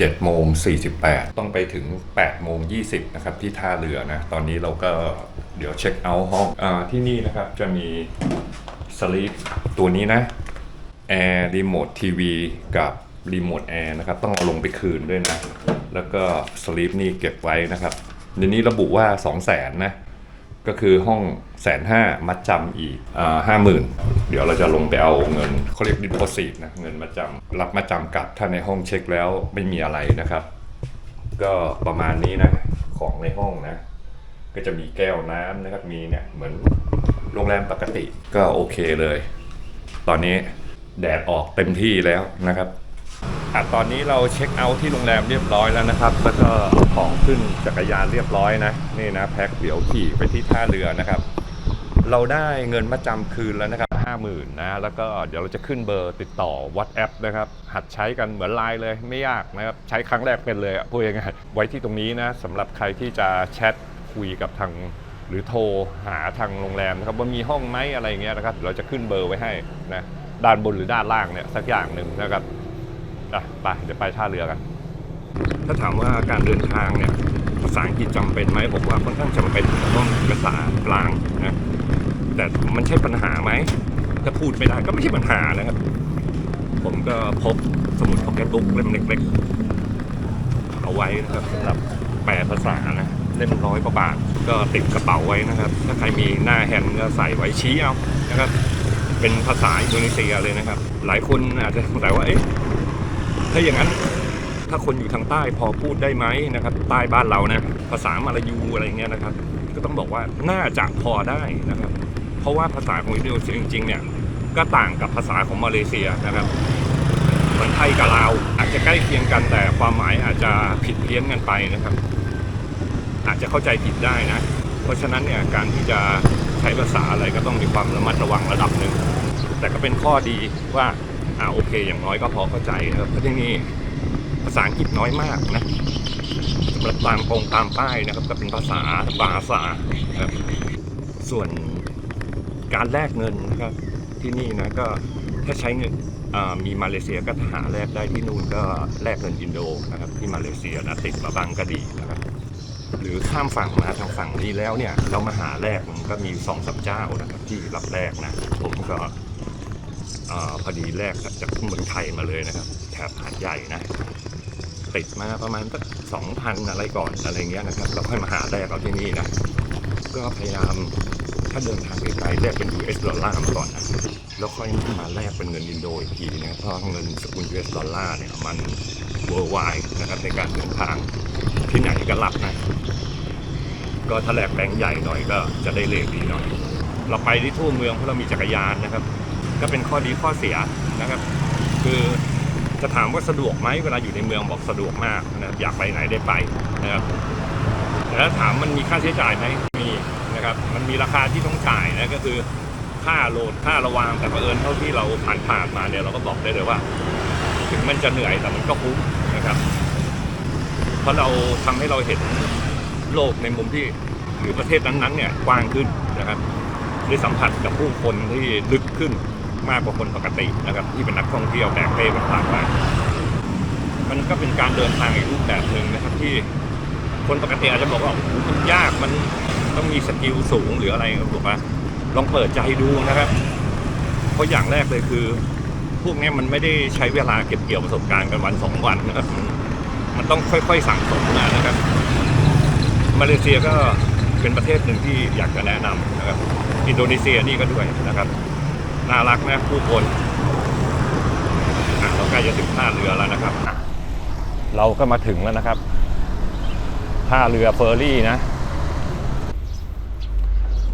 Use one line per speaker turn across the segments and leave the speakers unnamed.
ขนาดนี้ก็7โมง48 ต้องไปถึง8โมง20นะครับที่ท่าเรือนะ ตอนนี้เราก็เดี๋ยวเช็คเอาท์ห้องอที่นี่นะครับจะมีสลีปตัวนี้นะแอร์รีโมททีวีกับรีโมทแอร์นะครับต้องเอาลงไปคืนด้วยนะ แล้วก็สลีปนี่เก็บไว้นะครับในนี้ระบุว่า 2 0 0 0 0นนะ ก็คือห้องแสนห้ามัดจำอีกห้าหมื่นเดี๋ยวเราจะลงไปเอาเงินเขาเรียกดิปโพสิตนะเงินมัดจำรับมัดจำกลับถ้าในห้องเช็คแล้วไม่มีอะไรนะครับ ก็ประมาณนี้นะของในห้องนะ ก็จะมีแก้วน้ำนะครับมีเนี่ยเหมือนโรงแรมปกติก็โอเคเลย ตอนนี้แดดออกเต็มที่แล้วนะครับ อะตอนนี้เราเช็คเอาท์ที่โรงแรมเรียบร้อยแล้วนะครับ แล้วก็ของขึ้นจักรยานเรียบร้อยนะ นี่นะแพ็คเดี๋ยวขี่ไปที่ท่าเรือนะครับ เราได้เงินมาจำคืนแล้วนะครับห้าหมื่นนะ แล้วก็เดี๋ยวเราจะขึ้นเบอร์ติดต่อ WhatsApp นะครับ หัดใช้กันเหมือนไลน์เลยไม่ยากนะครับ ใช้ครั้งแรกเป็นเลยอะพูดยังไงายๆไว้ที่ตรงนี้นะสำหรับใครที่จะแชทคุยกับทางหรือโทรหาทางโรงแรมนะครับว่ามีห้องไหมอะไรเงี้ยนะครับเราจะขึ้นเบอร์ไว้ให้นะด้านบนหรือด้านล่างเนี่ยสักอย่างหนึ่งนะครับ อะไปเดี๋ยวไปท่าเรือกัน ถ้าถามว่าการเดินทางเนี่ยภาษาอังกฤษจำเป็นไหมผมว่าค่อนข้างจำเป็นต้องภาษากลางนะแต่มันใช่ปัญหาไหมถ้าพูดไม่ได้ก็ไม่ใช่ปัญหานะครับ ผมก็พกสมุดพกแกบุ๊กเล่มเล็กๆ เอาไว้นะครับสำหรับแปลภาษานะเล่มร้อยกว่าบาทก็ติดกระเป๋าไว้นะครับ ถ้าใครมีหน้าแฮนด์ก็ใส่ไว้ชี้เอานะครับ เป็นภาษาอินโดนีเซียเลยนะครับ หลายคนอาจจะสงสัยว่าเอ๊ะ ถ้าอย่างนั้นถ้าคนอยู่ทางใต้พอพูดได้ไหมนะครับใต้บ้านเรานะภาษามาลายูอะไรเงี้ยนะครับ ก็ต้องบอกว่าน่าจะพอได้นะครับ เพราะว่าภาษาของอินโดนีเซียจริงๆเนี่ยก็ต่างกับภาษาของมาเลเซียนะครับเหมือนไทยกับลาวอาจจะใกล้เคียงกันแต่ความหมายอาจจะผิดเพี้ยนกันไปนะครับ อาจจะเข้าใจผิดได้นะ เพราะฉะนั้นเนี่ยการที่จะใช้ภาษาอะไรก็ต้องมีความระมัดระวังระดับหนึ่งแต่ก็เป็นข้อดีว่า อ่าโอเค อย่างน้อยก็พอเข้าใจนะครับเพราะที่นี่ภาษาอังกฤษน้อยมากนะสำหรับตามกงตามป้ายนะครับ ก็เป็นภาษาบาษาครับส่วนการแลกเงินนะครับ ที่นี่นะก็ถ้าใช้เงินอ่ามีมาเลเซียก็หาแลกได้ที่นู่นก็แลกเงินอินโดนะครับ ที่มาเลเซียนะติดมาบางกะดีนะครับหรือข้ามฝั่งมาทางฝั่งนี้แล้วเนี่ย เรามาหาแลกมันก็มีสองสามเจ้านะครับที่รับแลกนะ ผมก็ พอดีแลกจากเมืองไทยมาเลยนะครับแถบหาดใหญ่นะติดมาประมาณสักสองพันอะไรก่อนอะไรเงี้ยนะครับแล้วค่อยมาหาแลกเอาที่นี่นะ ก็พยายามถ้าเดินทางไกลๆแลกเป็น US ดอลลาร์มาก่อนนะแล้วค่อยมาแลกเป็นเงินอินโดอีกทีนะเพราะเงินสกุล US ดอลลาร์เนี่ยมัน worldwide นะครับในการเดินทางที่ไหนก็รับนะก็ถ้าแลกแบงค์ใหญ่หน่อยก็จะได้เลทดีหน่อย เราไปที่ทั่วเมืองเพราะเรามีจักรยานนะครับ ก็เป็นข้อดีข้อเสียนะครับ คือจะถามว่าสะดวกไหมเวลาอยู่ในเมืองบอกสะดวกมากนะอยากไปไหนได้ไปนะครับแต่ถ้าถามมันมีค่าใช้จ่ายไหมมีนะครับ มันมีราคาที่ต้องจ่ายนะก็คือค่าโหลดค่าระวางแต่เผอิญเท่าที่เราผ่านผ่านมาเนี่ยเราก็บอกได้เลยว่า ถึงมันจะเหนื่อยแต่มันก็คุ้มนะครับ เพราะเราทำให้เราเห็นโลกในมุมที่หรือประเทศนั้นๆเนี่ยกว้างขึ้นนะครับได้สัมผัสกับผู้คนที่ลึกขึ้น มากกว่าคนปกตินะครับที่เป็นนักท่องเที่ยวแบกเป้ต่างๆมามันก็เป็นการเดินทางอีกรูปแบบหนึ่งนะครับที่คนปกติอาจจะบอกว่าโอ้โหมันยากมันต้องมีสกิลสูงหรืออะไรก็บอกว่าลองเปิดใจดูนะครับ เพราะอย่างแรกเลยคือ พวกนี้มันไม่ได้ใช้เวลาเก็บเกี่ยวประสบการณ์กันวันสองวันนะครับมันต้องค่อยๆสั่งสมมานะครับ มาเลเซียก็เป็นประเทศหนึ่งที่อยากจะแนะนำนะครับ อินโดนีเซียนี่ก็ด้วยนะครับ น่ารักนะผู้คนเราใกล้จะถึงท่าเรือแล้วนะครับ เราก็มาถึงแล้วนะครับ ท่าเรือเฟอร์รี่นะ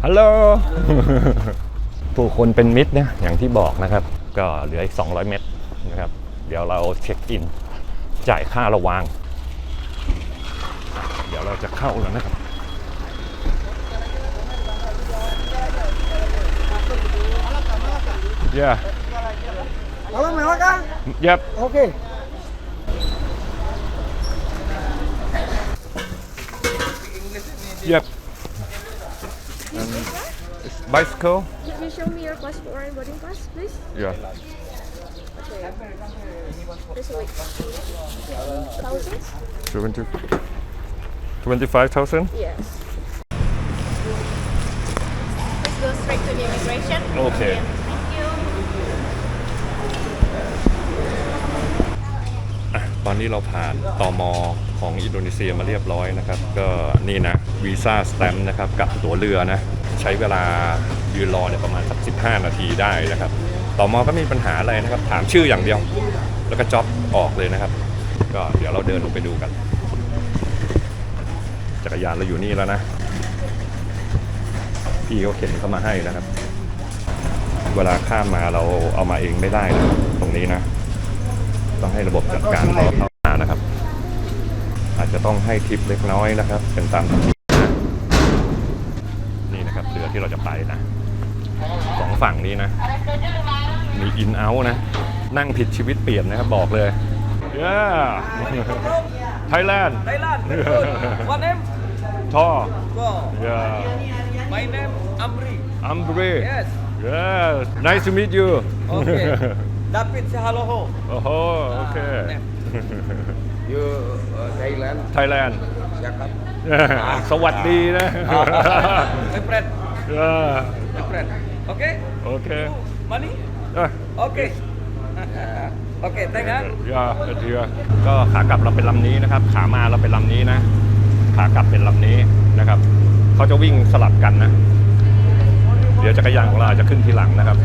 ฮัลโหล ผู้คนเป็นมิตรนะอย่างที่บอกนะครับ ก็เหลืออีก 200 เมตรนะครับ เดี๋ยวเราเช็คอิน จ่ายค่าระวาง เดี๋ยวเราจะเข้าแล้วนะครับ Yeah.
Kalau mewah?
Yep.
Okay.
Yep. And bicycle.
Can you show me your passport and boarding pass, please?
Yeah.
This week. Thousand?
20 25,000
Yes. Let's go straight to the immigration.
Okay. ตอนนี้เราผ่านตอมของอินโดนีเซียมาเรียบร้อยนะครับ ก็นี่นะวีซ่าสแตมป์นะครับกับตั๋วเรือนะใช้เวลายืนรอเนี่ยประมาณสัก15 นาทีได้นะครับตอมก็ไมมีปัญหาอะไรนะครับ ถามชื่ออย่างเดียว แล้วก็จ็อบออกเลยนะครับ ก็เดี๋ยวเราเดินลงไปดูกัน จักรยานเราอยู่นี่แล้วนะ พี่เขาเข็นเข้ามาให้นะครับ เวลาข้ามมาเราเอามาเองไม่ได้นะตรงนี้นะ ต้องให้ระบบจัดการรอเข้ามานะครับ อาจจะต้องให้ทิปเล็กน้อยนะครับ เป็นตามธรรมเนียมนะนี่นะครับเรือที่เราจะไปนะสองฝั่งนี้นะ มีอินเอานะ นั่งผิดชีวิตเปลี่ยนนะครับบอกเลย yeah Thailand
Thailand. Betul. What name?
ท่อ
Go.
yeah
My name Amri.
Ambre
Yes.
yeah nice to meet you
Okay. David Sahaloho.
โอ้โหโอเค
You uh, Thailand.
Thailand
Siapa?
สวัสดีนะ
My friend.
เออ
My friend. Okay.
โอเค
You Money?
อะ
Okay. okay. Thank you.
ยาเดียก็ขากลับเราเป็นลำนี้นะครับ ขามาเราเป็นลำนี้นะ ขากลับเป็นลำนี้นะครับเขาจะวิ่งสลับกันนะ เดี๋ยวจักรยานของเราอาจจะขึ้นทีหลังนะครับ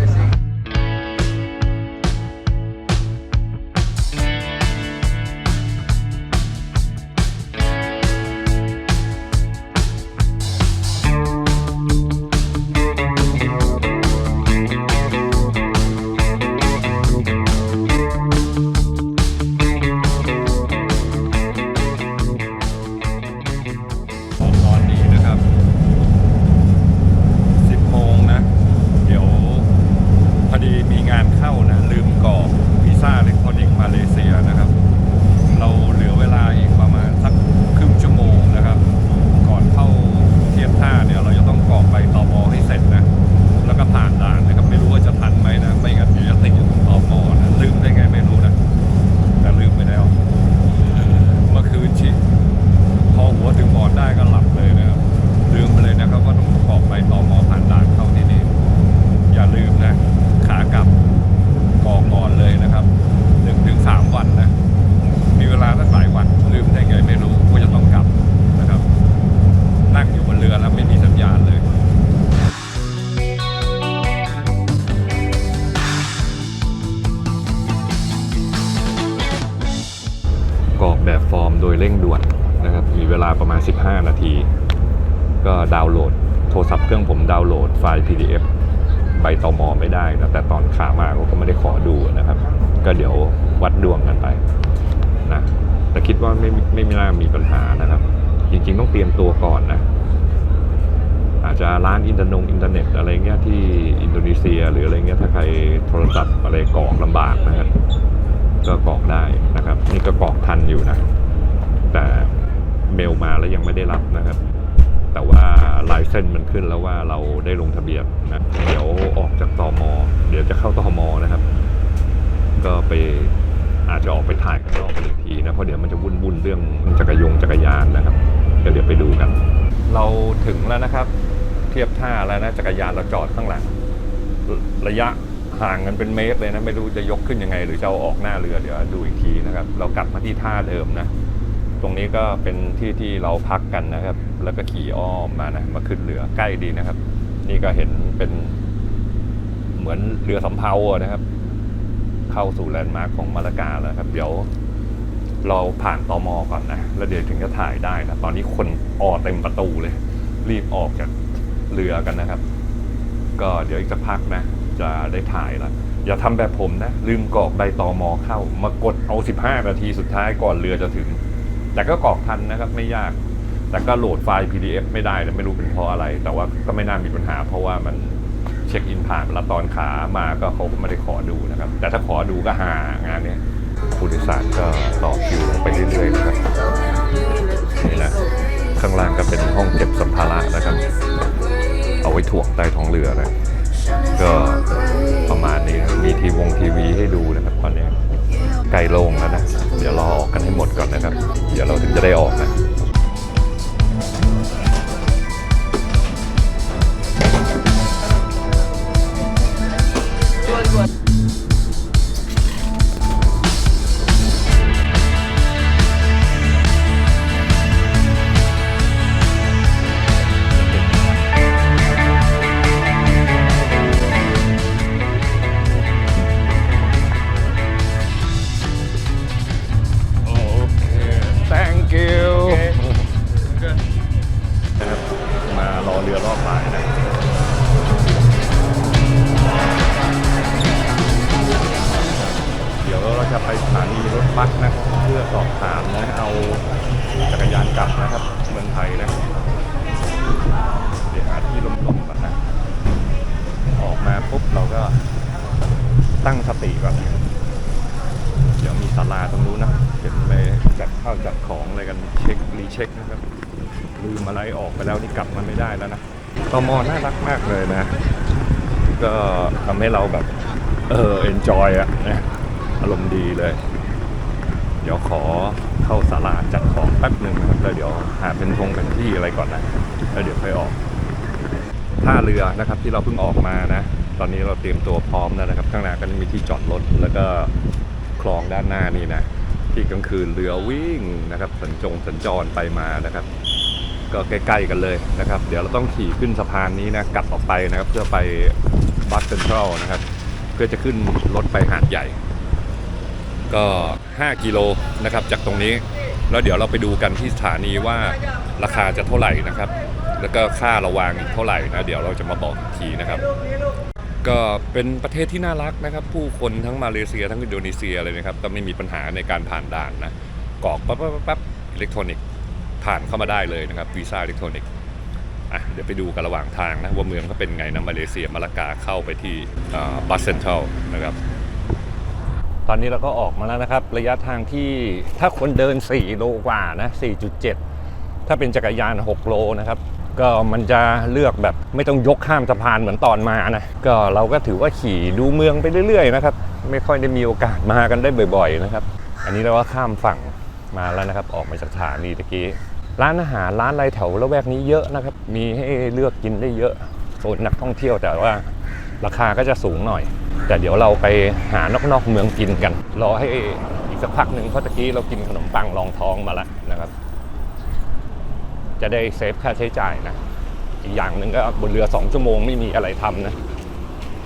อะไรกรอกลำบากนะครับก็กรอกได้นะครับ นี่ก็กรอกทันอยู่นะ แต่เมลมาแล้วยังไม่ได้รับนะครับ แต่ว่าลายเส้นมันขึ้นแล้วว่าเราได้ลงทะเบียนนะเดี๋ยวออกจากตอมเดี๋ยวจะเข้าตอมนะครับ ก็ไปอาจจะออกไปถ่ายข้างนอกอีกทีนะเพราะเดี๋ยวมันจะวุ่นวุ่นๆเรื่องจักรยงจักรยานนะครับก็เดี๋ยวไปดูกัน เราถึงแล้วนะครับ เทียบท่าแล้วนะจักรยานเราจอดข้างหลังระยะ ห่างกันเป็นเมตรเลยนะ ไม่รู้จะยกขึ้นยังไง หรือจะเอาออกหน้าเรือเดี๋ยวดูอีกทีนะครับ เรากลับมาที่ท่าเดิมนะ ตรงนี้ก็เป็นที่ที่เราพักกันนะครับ แล้วก็ขี่อ้อมมานะมาขึ้นเรือใกล้ดีนะครับ นี่ก็เห็นเป็นเหมือนเรือสำเภาอะนะครับ เข้าสู่แลนด์มาร์คของมาลากาแล้วครับ เดี๋ยวเราผ่านตอมอก่อนนะ แล้วเดี๋ยวถึงจะถ่ายได้นะ ตอนนี้คนออเต็มประตูเลย รีบออกจากเรือกันนะครับ ก็เดี๋ยวอีกสักพักนะ จะได้ถ่ายล้วอย่าทำแบบผมนะ ลืมกรอกใบตอมอเข้า มากดเอา 15 นาทีสุดท้ายก่อนเรือจะถึง แต่ก็กรอกทันนะครับไม่ยาก แต่ก็โหลดไฟล์ PDF ไม่ได้นะไม่รู้เป็นเพราะอะไร แต่ว่าก็ไม่น่ามีปัญหา เพราะว่ามันเช็คอินผ่านแล้วตอนขามาก็เขาก็ไม่ได้ขอดูนะครับ แต่ถ้าขอดูก็หางานนี้ผู้โดยสารก็ต่อคิวไปเรื่อยๆนะครับนี่นะข้างล่างก็เป็นห้องเก็บสัมภาระนะครับ เอาไว้ถ่วงใต้ท้องเรือนะ ก็ประมาณนี้นะมีทีวงทีวีให้ดูนะครับตอนนี้ใกล้โล่งแล้วนะ เดี๋ยวรอออกกันให้หมดก่อนนะครับ เดี๋ยวเราถึงจะได้ออกนะากมากเลยนะ ก็ทำให้เราแบบ เออเอนจอยอะนะอารมณ์ดีเลย เดี๋ยวขอเข้าศาลาจัดของแป๊บหนึ่งนะครับแล้วเดี๋ยวหาเป็นทงเป็นที่อะไรก่อนนะแล้วเดี๋ยวค่อยออกท่าเรือนะครับที่เราเพิ่งออกมานะ ตอนนี้เราเตรียมตัวพร้อมแล้วนะครับ ข้างหน้าก็มีที่จอดรถแล้วก็คลองด้านหน้านี่นะที่กลางคืนเรือวิ่งนะครับ สัญจงสัญจรไปมานะครับ ก็ใกล้ๆกันเลยนะครับ เดี๋ยวเราต้องขี่ขึ้นสะพานนี้นะกลับออกไปนะครับ เพื่อไปบัสเซนทรัลนะครับ เพื่อจะขึ้นรถไปหาดใหญ่ ก็ 5 กิโลนะครับจากตรงนี้แล้วเดี๋ยวเราไปดูกันที่สถานีว่าราคาจะเท่าไหร่นะครับ แล้วก็ค่าระวางเท่าไหร่นะเดี๋ยวเราจะมาบอกทีนะครับ ก็เป็นประเทศที่น่ารักนะครับ ผู้คนทั้งมาเลเซียทั้งอินโดนีเซียเลยนะครับก็ไม่มีปัญหาในการผ่านด่านนะกรอกปั๊บปั๊บปั๊บปั๊บอิเล็กทรอนิกส์ ผ่านเข้ามาได้เลยนะครับวีซ่าอิเล็กทรอนิกส์อะเดี๋ยวไปดูกันระหว่างทางนะว่าเมืองเขาเป็นไงนะมาเลเซียมาลากาเข้าไปที่บัสเซนทัลนะครับตอนนี้เราก็ออกมาแล้วนะครับ ระยะทางที่ถ้าคนเดิน 4 โลกว่านะ 4.7 ถ้าเป็นจักรยาน 6 โลนะครับ ก็มันจะเลือกแบบไม่ต้องยกข้ามสะพานเหมือนตอนมานะ ก็เราก็ถือว่าขี่ดูเมืองไปเรื่อยๆนะครับ ไม่ค่อยได้มีโอกาสมากันได้บ่อย ๆ นะครับ อันนี้เราก็ข้ามฝั่งมาแล้วนะครับ ออกมาจากสถานีตะกี้ ร้านอาหารร้านอะไรแถวละแวกนี้เยอะนะครับ มีให้เลือกกินได้เยอะโซนนักท่องเที่ยวแต่ว่าราคาก็จะสูงหน่อย แต่เดี๋ยวเราไปหานอกๆเมืองกินกัน รอให้อีกสักพักหนึ่งเพราะตะกี้เรากินขนมปังรองท้องมาแล้วนะครับ จะได้เซฟค่าใช้จ่ายนะ อีกอย่างหนึ่งก็บนเรือ2ชั่วโมงไม่มีอะไรทำนะ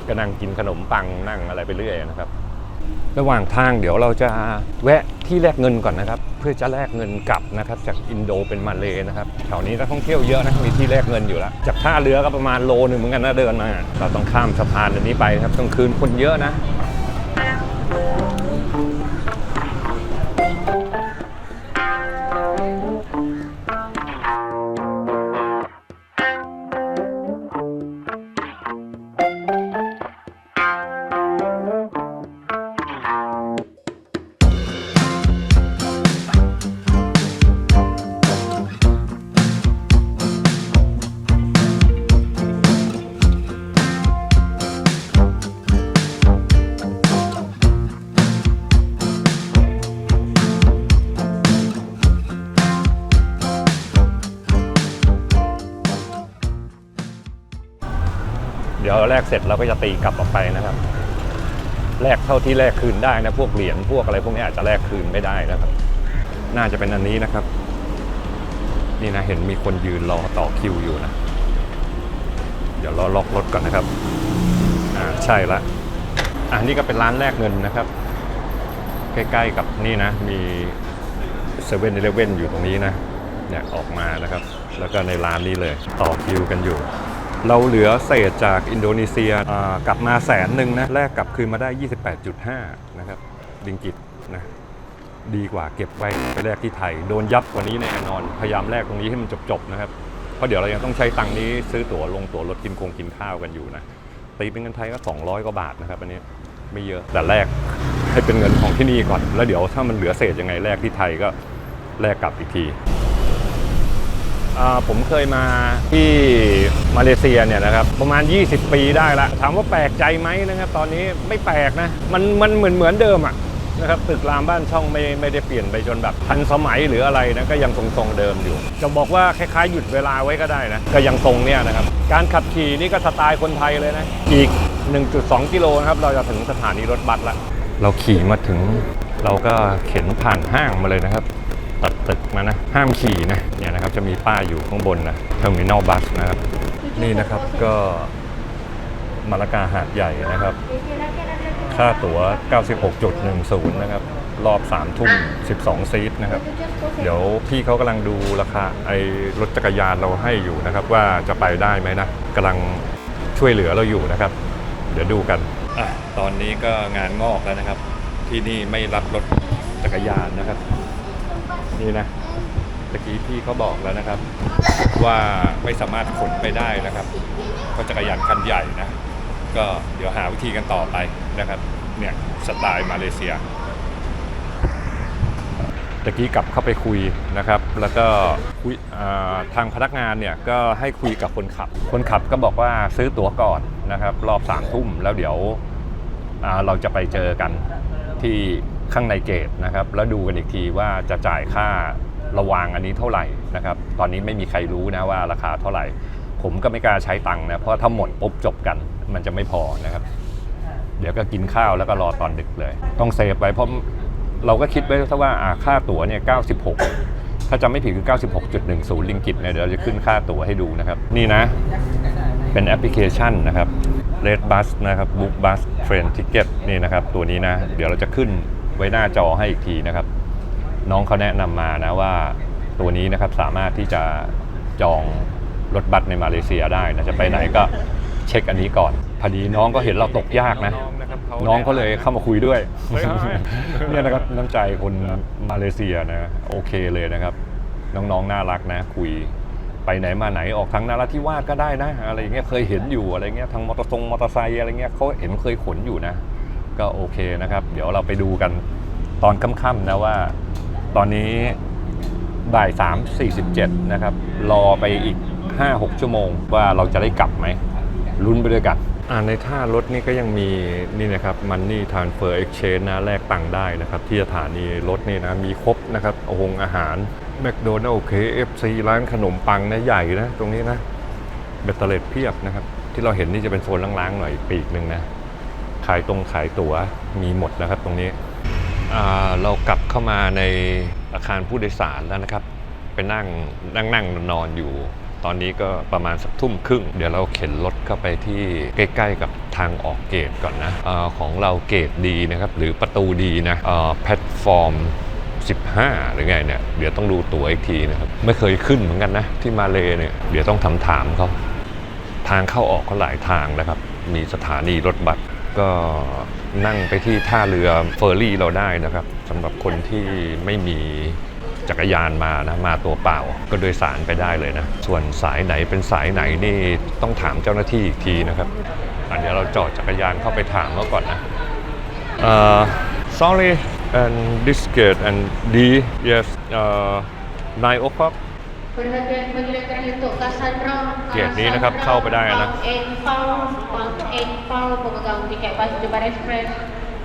ก็นั่งกินขนมปังนั่งอะไรไปเรื่อยนะครับ ระหว่างทางเดี๋ยวเราจะแวะที่แลกเงินก่อนนะครับ เพื่อจะแลกเงินกลับนะครับ จากอินโดเป็นมาเลยนะครับแถวนี้นักท่องเที่ยวเยอะนะมีที่แลกเงินอยู่แล้วจากท่าเรือก็ประมาณโลหนึ่งเหมือนกันนะเดินมาเราต้องข้ามสะพานอันนี้ไปครับกลางคืนคนเยอะนะ ดี๋ยวแลกเสร็จเราก็จะตีกลับออกไปนะครับแลกเท่าที่แลกคืนได้นะพวกเหรียญพวกอะไรพวกนี้อาจจะแลกคืนไม่ได้นะครับ น่าจะเป็นอันนี้นะครับ นี่นะเห็นมีคนยืนรอต่อคิวอยู่นะ เดี๋ยวรอล็อกรถก่อนนะครับอ่าใช่ละอ่านี่ก็เป็นร้านแลกเงินนะครับ ใกล้ๆกับนี่นะ มีเซเว่นอีเลเว่นอยู่ตรงนี้นะเนี่ยออกมานะครับ แล้วก็ในร้านนี้เลยต่อคิวกันอยู่ เราเหลือเศษจากอินโดนีเซียกลับมาแสนหนึ่งนะแลกกลับคืนมาได้ 28.5 นะครับดิงกิตนะดีกว่าเก็บไว้ไปแลกที่ไทย โดนยับกว่านี้แน่นอน พยายามแลกตรงนี้ให้มันจบๆนะครับ เพราะเดี๋ยวเรายังต้องใช้ตังค์นี้ซื้อตั๋วลงตั๋วรถกินคงกินข้าวกันอยู่นะตีเป็นเงินไทยก็ 200 กว่าบาทนะครับอันนี้ไม่เยอะแต่แลกให้เป็นเงินของที่นี่ก่อน แล้วเดี๋ยวถ้ามันเหลือเศษยังไงแลกที่ไทยก็แลกกลับอีกที ผมเคยมาที่มาเลเซียเนี่ยนะครับประมาณ 20 ปีได้ละถามว่าแปลกใจไหมนะครับตอนนี้ไม่แปลกนะมันมันเหมือนเหมือนเดิมอะนะครับตึกรามบ้านช่องไม่ไม่ได้เปลี่ยนไปจนแบบทันสมัยหรืออะไรนะก็ยังทรงทรงๆเดิมอยู่ จะบอกว่าคล้ายๆหยุดเวลาไว้ก็ได้นะก็ยังทรงเนี่ยนะครับการขับขี่นี่ก็สไตล์คนไทยเลยนะอีก 1.2 กิโลนะครับเราจะถึงสถานีรถบัสละเราขี่มาถึงเราก็เข็นผ่านห้างมาเลยนะครับ ตัดตึกมานะ ห้ามขี่นะเนี่ยนะครับจะมีป้ายอยู่ข้างบนนะเทอร์มินอลบัสนะครับ นี่นะครับก็มาละกาหาดใหญ่นะครับ ค่าตั๋ว 96.10 นะครับ รอบ 3 ทุ่ม 12 ซีทนะครับ เดี๋ยวพี่เขากำลังดูราคาไอ้รถจักรยานเราให้อยู่นะครับ ว่าจะไปได้ไหมนะกำลังช่วยเหลือเราอยู่นะครับ เดี๋ยวดูกันอะตอนนี้ก็งานงอกแล้วนะครับ ที่นี่ไม่รับรถจักรยานนะครับ นี่นะตะกี้พี่เขาบอกแล้วนะครับ ว่าไม่สามารถขนไปได้นะครับเพราะจักรยานคันใหญ่นะก็เดี๋ยวหาวิธีกันต่อไปนะครับ เนี่ยสไตล์มาเลเซียตะกี้กลับเข้าไปคุยนะครับ แล้วก็คุยทางพนักงานเนี่ยก็ให้คุยกับคนขับ คนขับก็บอกว่าซื้อตั๋วก่อนนะครับ รอบสามทุ่มแล้วเดี๋ยวเราจะไปเจอกันที่ ข้างในเกตนะครับ แล้วดูกันอีกทีว่าจะจ่ายค่าระวางอันนี้เท่าไหร่นะครับ ตอนนี้ไม่มีใครรู้นะว่าราคาเท่าไหร่ ผมก็ไม่กล้าใช้ตังค์นะเพราะถ้าหมดปุ๊บจบกันมันจะไม่พอนะครับ เดี๋ยวก็กินข้าวแล้วก็รอตอนดึกเลย ต้องเซฟไว้เพราะเราก็คิดไว้ซะว่าอ่าค่าตั๋วเนี่ย 96 ถ้าจำไม่ผิดคือ 96.10 ลิงกิตเนี่ยเดี๋ยวเราจะขึ้นค่าตั๋วให้ดูนะครับ นี่นะ เป็นแอปพลิเคชันนะครับ Red Bus นะครับ Book Bus Train Ticket นี่นะครับ ตัวนี้นะ เดี๋ยวเราจะขึ้น ไว้หน้าจอให้อีกทีนะครับ น้องเขาแนะนำมานะว่าตัวนี้นะครับสามารถที่จะจองรถบัสในมาเลเซียได้นะจะไปไหนก็เช็คอันนี้ก่อน พอดีน้องก็เห็นเราตกยากนะ น้องเขาเลยเข้ามาคุยด้วย เนี่ยนะครับน้ำใจคนมาเลเซียนะโอเคเลยนะครับ น้องๆน่ารักนะ คุยไปไหนมาไหนออกทางนาราธิวาสก็ได้นะ อะไรอย่างเงี้ยเคยเห็นอยู่อะไรเงี้ยทางมอเตอร์ทรงมอเตอร์ไซค์อะไรเงี้ยเขาเห็นเคยขนอยู่นะ ก็โอเคนะครับ เดี๋ยวเราไปดูกันตอนค่ำๆนะว่า ตอนนี้บ่าย3 47นะครับ รอไปอีก5-6ชั่วโมงว่าเราจะได้กลับไหมลุ้นไปด้วยกันอ่าในท่ารถนี่ก็ยังมีนี่นะครับ Money Transfer Exchange นะแลกตังค์ได้นะครับ ที่สถานีรถนี่นะมีครบนะครับโองอาหาร McDonald KFC ร้านขนมปังนะใหญ่นะ ตรงนี้นะเบตเตอร์เลตเพียบนะครับ ที่เราเห็นนี่จะเป็นโซนล้างๆหน่อยปีกหนึ่งนะ ขายตรงขายตั๋วมีหมดนะครับตรงนี้ เรากลับเข้ามาในอาคารผู้โดยสารแล้วนะครับ ไปนั่งนั่งนั่งนอนอยู่ ตอนนี้ก็ประมาณสักทุ่มครึ่ง เดี๋ยวเราเข็นรถเข้าไปที่ใกล้ๆกับทางออกเกตก่อนนะอของเราเกตดีนะครับ หรือประตูดีนะแพลตฟอร์ม15 หรือไงเนี่ย เดี๋ยวต้องดูตั๋วอีกทีนะครับ ไม่เคยขึ้นเหมือนกันนะ ที่มาเลเนี่ย เดี๋ยวต้องทำถามเขา ทางเข้าออกก็หลายทางนะครับ มีสถานีรถบัส ก็นั่งไปที่ท่าเรือเฟอร์รี่เราได้นะครับสำหรับคนที่ไม่มีจักรยานมานะมาตัวเปล่าก็โดยสารไปได้เลยนะ ส่วนสายไหนเป็นสายไหนนี่ต้องถามเจ้าหน้าที่อีกทีนะครับอะเดี๋ยวเราจอดจักรยานเข้าไปถามเขาก่อนนะ Uh, sorry, and this gate and D, yes, uh, 9 o'clock. เกียรตินี้นะครับเข้าไปได้นะ
Bank Enpal pemegang tiket bas Jepara Express.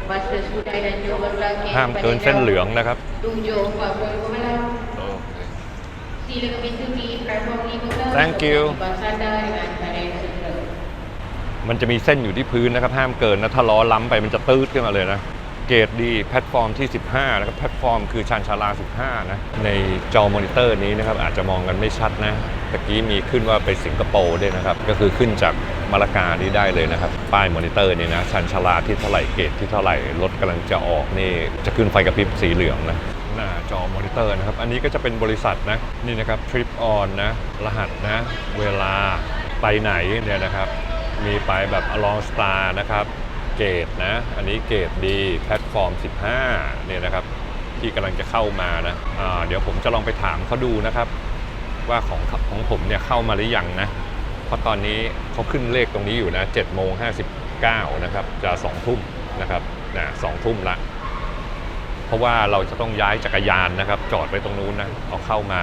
Basis Budaya dan Jawa Lagi.
ห้ามเกินเส้นเหลืองนะครับ
Tujuh empat puluh malam. Sila ke pintu di platform 15.
Thank you.
Bas anda dengan keadaan segera.
มันจะมีเส้นอยู่ที่พื้นนะครับ ห้ามเกินนะ ถ้าล้อล้ำไปมันจะตืดขึ้นมาเลยนะ เกรดดีแพลตฟอร์มที่ 15 นะครับแพลตฟอร์มคือชานชาลา 15 นะ ในจอมอนิเตอร์นี้นะครับอาจจะมองกันไม่ชัดนะตะกี้มีขึ้นว่าไปสิงคโปร์ด้วยนะครับ ก็คือขึ้นจากมาลากานี้ได้เลยนะครับ ป้ายมอนิเตอร์นี่นะชานชาลาที่เท่าไหร่เกรดที่เท่าไหร่ รถกำลังจะออกนี่จะขึ้นไฟกระพริบสีเหลืองนะหน้าจอมอนิเตอร์นะครับ อันนี้ก็จะเป็นบริษัทนะ นี่นะครับ Trip On นนะ รหัสนะ เวลาไปไหนเนี่ยนะครับ มีไปแบบ along star นะครับ เกตนะ อันนี้เกตดีแพลตฟอร์ม 15 เนี่ยนะครับ ที่กำลังจะเข้ามานะอ่าเดี๋ยวผมจะลองไปถามเขาดูนะครับ ว่าของของผมเนี่ยเข้ามาหรือยังนะ เพราะตอนนี้เขาขึ้นเลขตรงนี้อยู่นะ7โมง59 นะครับ จะ 2 ทุ่มนะครับนะ2ทุ่มละ เพราะว่าเราจะต้องย้ายจักรยานนะครับ จอดไว้ตรงนู้นนะ เอาเข้ามา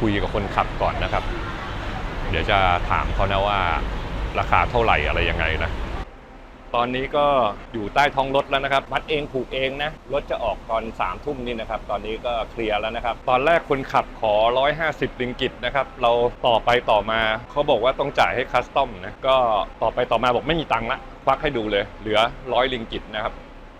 คุยกับคนขับก่อนนะครับ เดี๋ยวจะถามเขานะว่าราคาเท่าไหร่อะไรยังไงนะ ตอนนี้ก็อยู่ใต้ท้องรถแล้วนะครับ มัดเองผูกเองนะ รถจะออกตอน3ามทุ่มนี่นะครับ ตอนนี้ก็เคลียร์แล้วนะครับ ตอนแรกคนขับขอ 150ลิงกิตนะครับ เราต่อไปต่อมาเขาบอกว่าต้องจ่ายให้คัสตอมนะ ก็ต่อไปต่อมาบอกไม่มีตังค์ละ ควักให้ดูเลย เหลือ100ลิงกิตนะครับ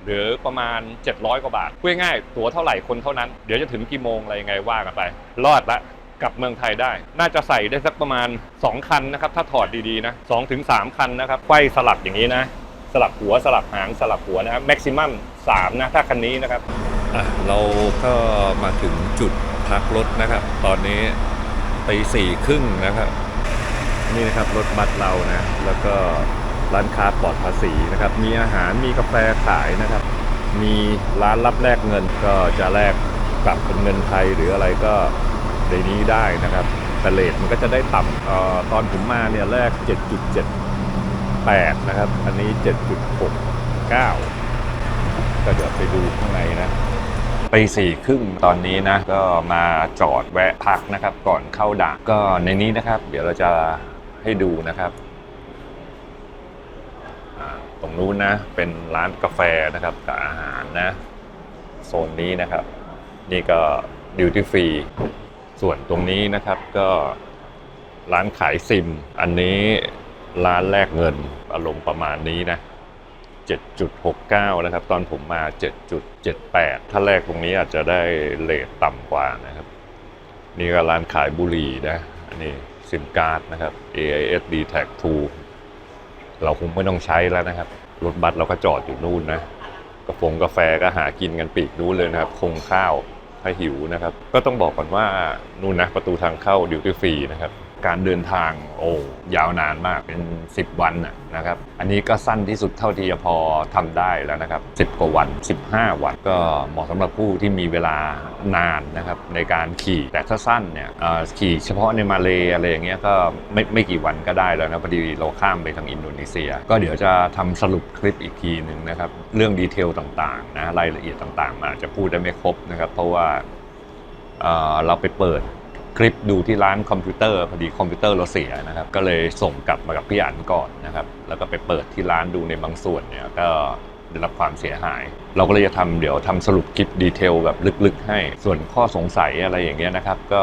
หรือประมาณ 700 กว่าบาทพูดง่ายตั๋วเท่าไหร่คนเท่านั้น เดี๋ยวจะถึงกี่โมงอะไรยังไงว่ากันไป รอดละกลับเมืองไทยได้ น่าจะใส่ได้สักประมาณ 2 คันนะครับ ถ้าถอดดีๆนะ2ถึง3คันนะครับไขว้สลับอย่างนี้นะ สลับหัวสลับหางสลับหัวนะครับแม็กซิมัม3นะถ้าคันนี้นะครับ
อะเราก็มาถึงจุดพักรถนะครับ ตอนนี้ตีสี่ครึ่งนะครับ นี่นะครับรถบัสเรานะ แล้วก็ร้านค้าปลอดภาษีนะครับ มีอาหารมีกาแฟขายนะครับ มีร้านรับแลกเงินก็จะแลกกลับเป็นเงินไทยหรืออะไรก็ในนี้ได้นะครับแต่เลทมันก็จะได้ต่ำออตอนผมมาเนี่ยแลก 7.8 นะครับ อันนี้ 7.69 ก็เดี๋ยวไปดูข้างในนะไปสี่ครึ่งตอนนี้นะ ก็มาจอดแวะพักนะครับ ก่อนเข้าด่านก็ในนี้นะครับ เดี๋ยวเราจะให้ดูนะครับ ตรงนู้นนะ เป็นร้านกาแฟนะครับกับอาหารนะ โซนนี้นะครับ นี่ก็ดิวตี้ฟรีส่วนตรงนี้นะครับก็ร้านขายซิม อันนี้ ร้านแลกเงินอารมณ์ประมาณนี้นะ 7.69 นะครับ ตอนผมมา 7.78 ถ้าแรกตรงนี้อาจจะได้เลทต่ำกว่านะครับ นี่ก็ร้านขายบุหรี่นะ อันนี้ซิมการ์ดนะครับ AIS d t a g 2เราคงไม่ต้องใช้แล้วนะครับ รถบัสเราก็จอดอยู่นู่นนะกาแฟงกาแฟก็หากินกันปีกนู้นเลยนะครับ คงข้าวถ้าหิวนะครับ ก็ต้องบอกก่อนว่านู่นนะประตูทางเข้าดิวตี้ฟรีนะครับ การเดินทางโอ้ยาวนานมากเป็น 10 วันนะครับ อันนี้ก็สั้นที่สุดเท่าที่จะพอทำได้แล้วนะครับ 10 กว่าวัน 15 วันก็เหมาะสำหรับผู้ที่มีเวลานานนะครับในการขี่แต่ถ้าสั้นเนี่ยขี่เฉพาะในมาเลอะไรอย่างเงี้ยก็ไม่ไม่กี่วันก็ได้แล้วนะพอดีเราข้ามไปทางอินโดนีเซีย ก็เดี๋ยวจะทำสรุปคลิปอีกทีหนึ่งนะครับเรื่องดีเทลต่างๆนะรายละเอียดต่างๆมาอาจจะพูดได้ไม่ครบนะครับ เพราะว่าเราไปเปิด คลิปดูที่ร้านคอมพิวเตอร์พอดีคอมพิวเตอร์เราเสียนะครับ ก็เลยส่งกลับมากับพี่อันก่อนนะครับ แล้วก็ไปเปิดที่ร้านดูในบางส่วนเนี่ยก็ได้รับความเสียหาย เราก็เลยจะทำเดี๋ยวทำสรุปคลิปดีเทลแบบลึกๆให้ส่วนข้อสงสัยอะไรอย่างเงี้ยนะครับ ก็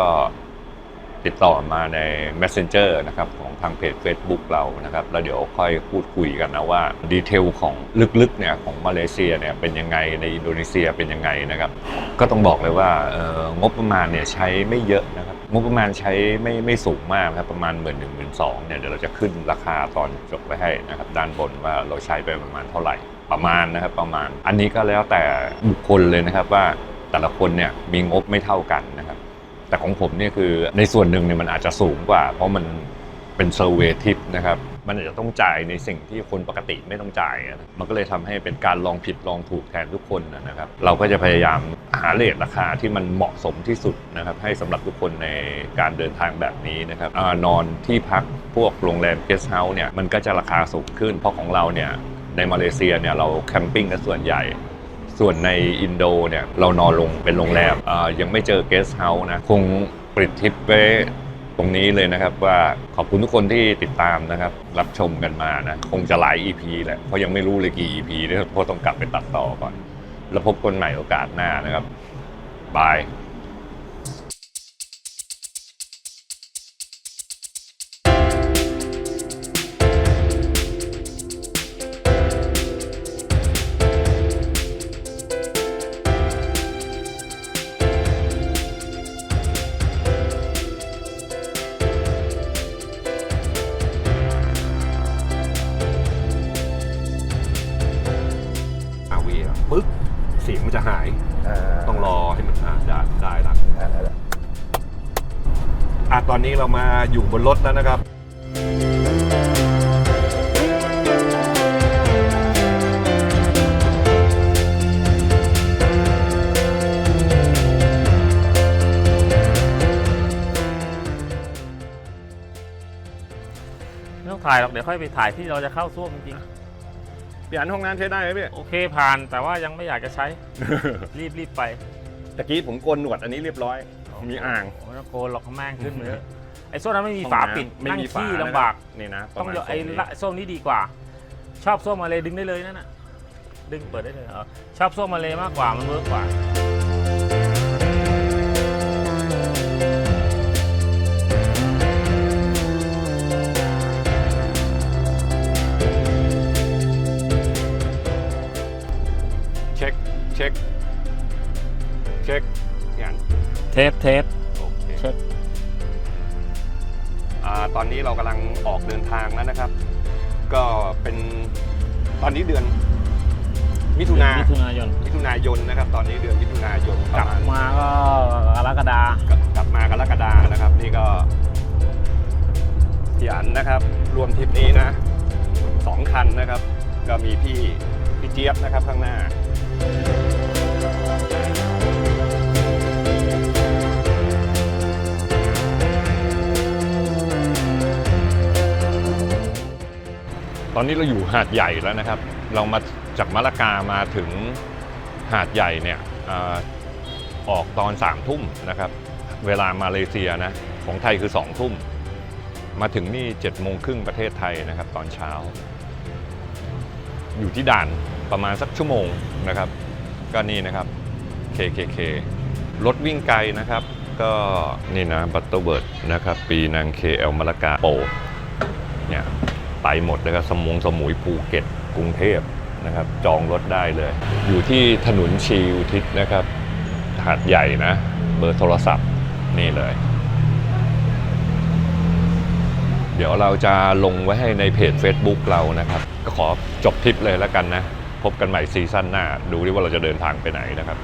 ติดต่อมาใน Messenger นะครับของทางเพจ Facebook เรานะครับ แล้วเดี๋ยวค่อยพูดคุยกันนะว่าดีเทลของลึกๆเนี่ยของมาเลเซียเนี่ยเป็นยังไงในอินโดนีเซียเป็นยังไงนะครับก็ต้องบอกเลยว่าเอ่องบประมาณเนี่ยใช้ไม่เยอะนะครับงบประมาณใช้ไม่ไม่สูงมากนะครับประมาณหมื่นหนึ่งหมื่นสองเนี่ยเดี๋ยวเราจะขึ้นราคาตอนจบไว้ให้นะครับด้านบนว่าเราใช้ไปประมาณเท่าไหร่ประมาณนะครับประมาณ อันนี้ก็แล้วแต่บุคคลเลยนะครับว่าแต่ละคนเนี่ยมีงบไม่เท่ากันนะครับ แต่ของผมเนี่ยคือในส่วนหนึ่งเนี่ยมันอาจจะสูงกว่า เพราะมันเป็นเซอร์เวทิปนะครับ มันอาจจะต้องจ่ายในสิ่งที่คนปกติไม่ต้องจ่าย มันก็เลยทำให้เป็นการลองผิดลองถูกแทนทุกคนนะครับ เราก็จะพยายามหาเลทราคาที่มันเหมาะสมที่สุดนะครับ ให้สำหรับทุกคนในการเดินทางแบบนี้นะครับอนอนที่พักพวกโรงแรมเกสต์เฮาส์เนี่ยมันก็จะราคาสูงขึ้น เพราะของเราเนี่ยในมาเลเซียเนี่ยเราแคมปิ้งกันส่วนใหญ่ ส่วนในอินโดเนี่ยเรานอนลงเป็นโรงแรมยังไม่เจอเกสเฮาส์นะคงปริดทิปไว้ตรงนี้เลยนะครับว่าขอบคุณทุกคนที่ติดตามนะครับ รับชมกันมานะ คงจะหลาย EP แหละเพราะยังไม่รู้เลยกี่ EP เนี่ยเพราะต้องกลับไปตัดต่อก่อน แล้วพบกันใหม่โอกาสหน้านะครับบาย
รถแล้วนะครับ
ไม่ต้องถ่ายหรอกเดี๋ยวค่อยไปถ่ายที่เราจะเข้าซ่วมจริง
พี่อันห้องน้ำใช้ได้ไหมพี่
ๆ โอเคผ่านแต่ว่ายังไม่อยากจะใช้รีบรีบไป
ตะกี้ผมโกนหนวดอันนี้เรียบร้อย
โอ
มีอ่าง
โมนาโกหรอกแม่งขึ้นมาเถอะ ไอ้ส้วมนั้นไม่มีฝาปิด
ไม่มี
นั่ง
ฝา
ขี้
นะครับ
ลำบาก
นี่นะ
ต้อง
ประมาณ
ยกไอ้
ทรงนี้
ละส้วมนี้ดีกว่า ชอบส้วมมาเลยดึงได้เลยนั่นน่ะดึงเปิดได้เลยเออชอบส้วมมาเลยมากกว่ามันเวิร์กกว่า
เช็คเช็คเช็คงาน
เทปเทป
ตอนนี้เรากำลังออกเดินทางแล้วนะครับ ก็เป็นตอนนี้เดือนมิถุนา
มิถุนายน
มิถุนายนนะครับ ตอนนี้เดือนมิถุนายนป
กลั
ระ
บ
มาณ
มาก็กรกฎา
กกลับมากรกฎานะครับ นี่ก็พี่อันนะครับ รวมทริปนี้นะสองคันนะครับ ก็มีพี่พี่เจี๊ยบนะครับข้างหน้า ตอนนี้เราอยู่หาดใหญ่แล้วนะครับ เรามาจากมะละกามาถึงหาดใหญ่เนี่ยอออกตอน3ามทุ่มนะครับ เวลามาเลเซียนะของไทยคือ2องทุ่ม มาถึงนี่7จ็ดโมงครึ่งประเทศไทยนะครับ ตอนเช้า อยู่ที่ด่านประมาณสักชั่วโมงนะครับ ก็นี่นะครับ KKK รถวิ่งไกลนะครับ ก็นี่นะบัตเตอร์เบิร์ดนะครับ ปีนัง KL มะละกาโปเนี่ย ไปหมดเลยครับสมงสมุยภูเก็ตกรุงเทพนะครับ จองรถได้เลย อยู่ที่ถนนชีอุทิศนะครับ หาดใหญ่นะ เบอร์โทรศัพท์นี่เลย เดี๋ยวเราจะลงไว้ให้ในเพจ Facebook เรานะครับ ก็ขอจบทริปเลยแล้วกันนะ พบกันใหม่ซีซั่นหน้า ดูดิว่าเราจะเดินทางไปไหนนะครับ